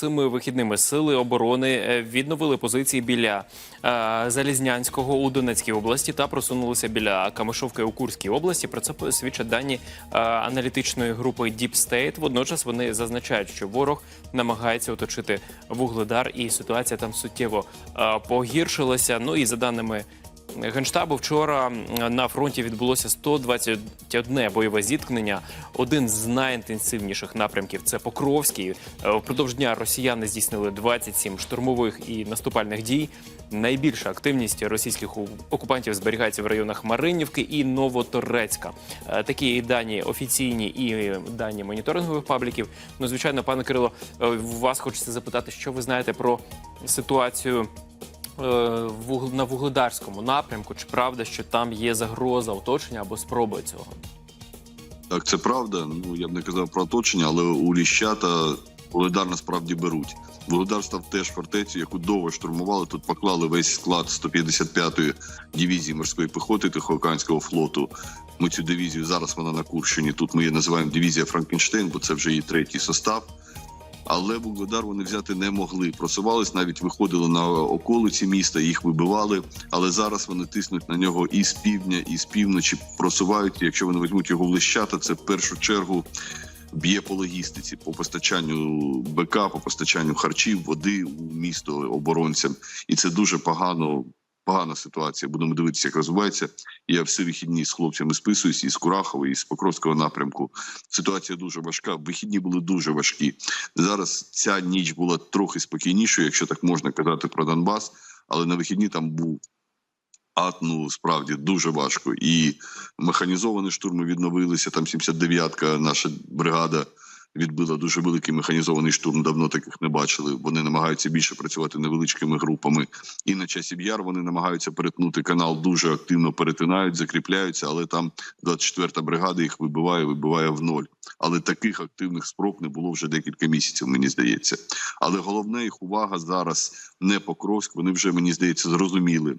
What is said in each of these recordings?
цими вихідними сили оборони е, відновили позиції біля е, Залізнянського у Донецькій області та просунулися біля Камишовки у Курській області. Про це свідчать дані е, аналітичної групи Deep State. Водночас вони зазначають, що ворог намагається оточити вугледар, і ситуація там суттєво погіршилася. Ну і за даними. Генштабу вчора на фронті відбулося 121 бойове зіткнення. Один з найінтенсивніших напрямків це Покровський. Е, Впродовж дня росіяни здійснили 27 штурмових і наступальних дій. Найбільша активність російських окупантів зберігається в районах Маринівки і Новоторецька. Е, Такі дані офіційні і дані моніторингових пабліків. Ну, звичайно, пане Кирило, е, вас хочеться запитати, що ви знаєте про ситуацію на вугледарському напрямку. Чи правда, що там є загроза оточення або спроби цього? Так, це правда. Ну я б не казав про оточення, але у Ліщата Володар насправді беруть. Володар став теж фортецю, яку довго штурмували. Тут поклали весь склад 155-ї дивізії морської піхоти Тихоокеанського флоту. Ми цю дивізію зараз вона на Курщині. Тут ми її називаємо дивізія Франкенштейн, бо це вже її третій состав. Але Вугледар вони взяти не могли. Просувались, навіть виходили на околиці міста, їх вибивали. Але зараз вони тиснуть на нього і з півдня, і з півночі просувають. Якщо вони візьмуть його в лищата, це в першу чергу б'є по логістиці, по постачанню БК, по постачанню харчів, води у місто оборонцям, і це дуже погано. Погана ситуація. Будемо дивитися, як розвивається. Я всі вихідні з хлопцями списуюсь із Курахова, і з Покровського напрямку. Ситуація дуже важка. Вихідні були дуже важкі. Зараз ця ніч була трохи спокійнішою, якщо так можна казати про Донбас, але на вихідні там був ад, ну справді дуже важко. І механізовані штурми відновилися. Там 79-ка наша бригада відбила дуже великий механізований штурм. Давно таких не бачили. Вони намагаються більше працювати невеличкими групами. І на часі Яр вони намагаються перетнути канал. Дуже активно перетинають, закріпляються, але там 24-та бригада їх вибиває, вибиває в ноль. Але таких активних спроб не було вже декілька місяців, мені здається. Але головне їх увага зараз не Покровськ. Вони вже мені здається зрозуміли.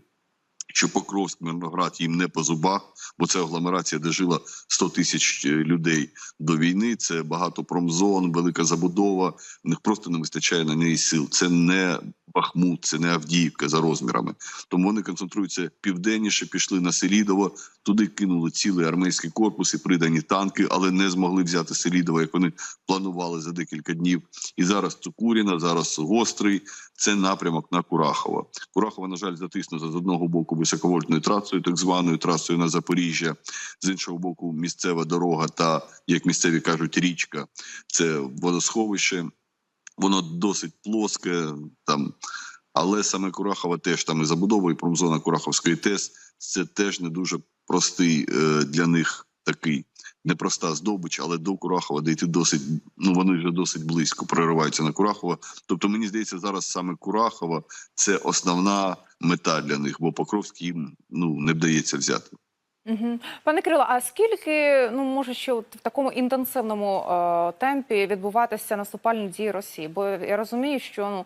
Що Покровськ, Мирноград їм не по зубах, бо це агломерація, де жило 100 тисяч е, людей до війни. Це багато промзон, велика забудова. В них просто не вистачає на неї сил. Це не Бахмут, це не Авдіївка за розмірами. Тому вони концентруються південніше, пішли на Селідово. Туди кинули цілий армейський корпус і придані танки, але не змогли взяти Селідово, як вони планували за декілька днів. І зараз Цукуріна, зараз гострий. Це напрямок на Курахово. Курахово, на жаль, затиснуто з одного боку високовольтною трасою, так званою трасою на Запоріжжя, з іншого боку, місцева дорога та як місцеві кажуть, річка це водосховище. Воно досить плоске там. Але саме Курахова теж там і забудова, і промзона Кураховської ТЕС це теж не дуже простий е, для них такий непроста здобич, але до Курахова дійти досить. Ну вони вже досить близько прориваються на Курахова. Тобто, мені здається, зараз саме Курахова це основна мета для них, бо Покровський їм ну не вдається взяти. Угу. Пане Кирило, а скільки ну може ще от в такому інтенсивному е, темпі відбуватися наступальні дії Росії? Бо я розумію, що ну.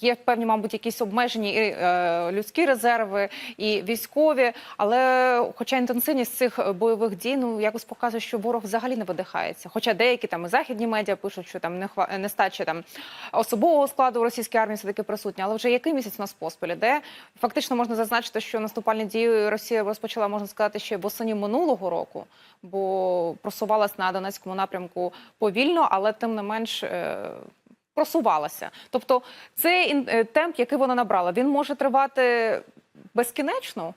Є певні, мабуть, якісь обмежені і, е, людські резерви і військові, але хоча інтенсивність цих бойових дій ну якось показує, що ворог взагалі не видихається. Хоча деякі там і західні медіа пишуть, що там не хва... нестача там особового складу російської армії все таки присутня, але вже який місяць у нас поспіль, де фактично можна зазначити, що наступальні дії Росія розпочала, можна сказати, ще восені минулого року, бо просувалась на Донецькому напрямку повільно, але тим не менш. е, Просувалася, тобто цей е, темп, який вона набрала, він може тривати безкінечно.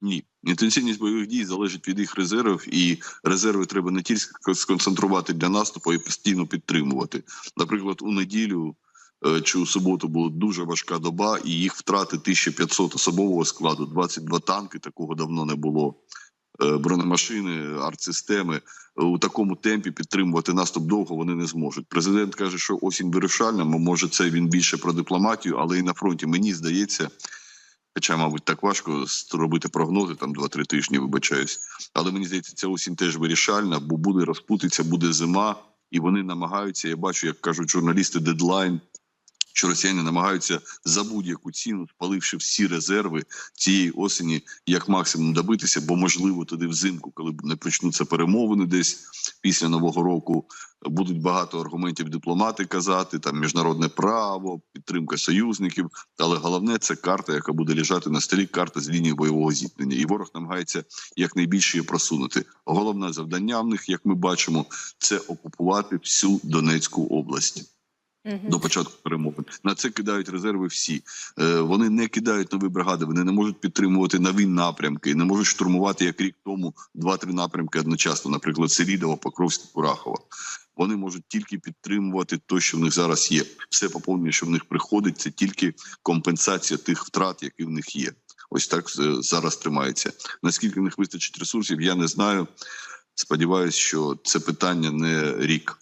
Ні, інтенсивність бойових дій залежить від їх резервів, і резерви треба не тільки сконцентрувати для наступу, й постійно підтримувати. Наприклад, у неділю е, чи у суботу була дуже важка доба, і їх втрати 1500 особового складу, 22 танки. Такого давно не було. Е, Бронемашини, артсистеми у такому темпі підтримувати наступ довго вони не зможуть. Президент каже, що осінь вирішальна. Може, це він більше про дипломатію, але і на фронті мені здається, Хоча, мабуть, так важко робити прогнози там 2-3 тижні, вибачаюсь. Але мені здається, ця осінь теж вирішальна, бо буде розпутиця, буде зима, і вони намагаються. Я бачу, як кажуть журналісти, дедлайн, що росіяни намагаються за будь-яку ціну, спаливши всі резерви цієї осені, як максимум добитися, бо можливо туди взимку, коли не почнуться перемовини десь після нового року, будуть багато аргументів дипломати казати, там міжнародне право, підтримка союзників. Але головне це карта, яка буде лежати на столі, карта з лінії бойового зіткнення. І ворог намагається якнайбільше її просунути. Головне завдання в них, як ми бачимо, це окупувати всю Донецьку область Мгм. до початку перемовин. На це кидають резерви всі. Е, вони не кидають нові бригади, вони не можуть підтримувати нові напрямки, не можуть штурмувати як рік тому два-три напрямки одночасно, наприклад, Селідово, Покровське, Курахово. Вони можуть тільки підтримувати те, що в них зараз є. Все поповнення, що в них приходить, це тільки компенсація тих втрат, які в них є. Ось так е, зараз тримається. Наскільки в них вистачить ресурсів, я не знаю. Сподіваюсь, що це питання не рік.